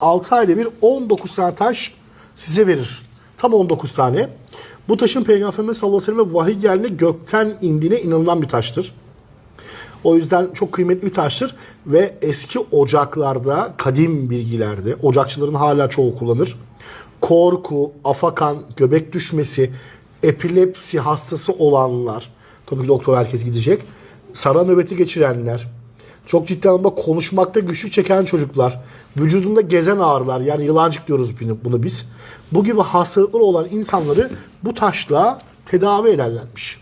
6 ayda bir 19 tane taş size verir. Tam 19 tane. Bu taşın Peygamber Efendimiz sallallahu aleyhi ve sellem vahiy geldiğinde gökten indiğine inanılan bir taştır. O yüzden çok kıymetli bir taştır ve eski ocaklarda, kadim bilgilerde, ocakçıların hala çoğu kullanır. Korku, afakan, göbek düşmesi, epilepsi hastası olanlar, tabii ki doktor herkes gidecek, sara nöbeti geçirenler, çok ciddi anlamda konuşmakta güçlük çeken çocuklar, vücudunda gezen ağrılar, yani yılancık diyoruz bunu, biz. Bu gibi hastalıkları olan insanları bu taşla tedavi ederlermiş.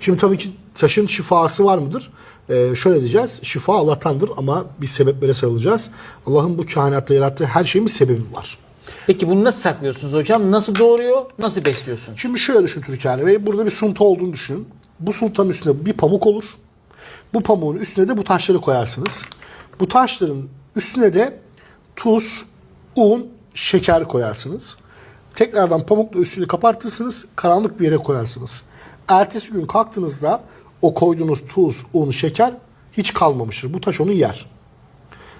Şimdi tabii ki taşın şifası var mıdır? Ee, şöyle diyeceğiz. Şifa Allah'tandır ama biz sebeplere sarılacağız. Allah'ın bu kainatta yarattığı her şeyin bir sebebi var. Peki bunu nasıl saklıyorsunuz hocam? Nasıl doğuruyor? Nasıl besliyorsun? Şimdi şöyle düşün Türkan Bey. Burada bir sunta olduğunu düşünün. Bu suntanın üstünde bir pamuk olur. Bu pamuğun üstüne de bu taşları koyarsınız. Bu taşların üstüne de tuz, un, şeker koyarsınız. Tekrardan pamukla üstünü kapatırsınız. Karanlık bir yere koyarsınız. Ertesi gün kalktığınızda o koyduğunuz tuz, un, şeker hiç kalmamıştır. Bu taş onu yer.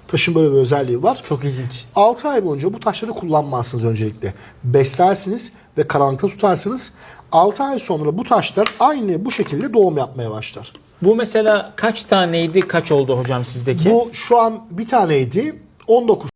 Taşın böyle bir özelliği var. Çok ilginç. 6 ay boyunca bu taşları kullanmazsınız öncelikle. Beslersiniz ve karanlıkta tutarsınız. 6 ay sonra bu taşlar aynı bu şekilde doğum yapmaya başlar. Bu mesela kaç taneydi, kaç oldu hocam sizdeki? Bu şu an bir taneydi. 19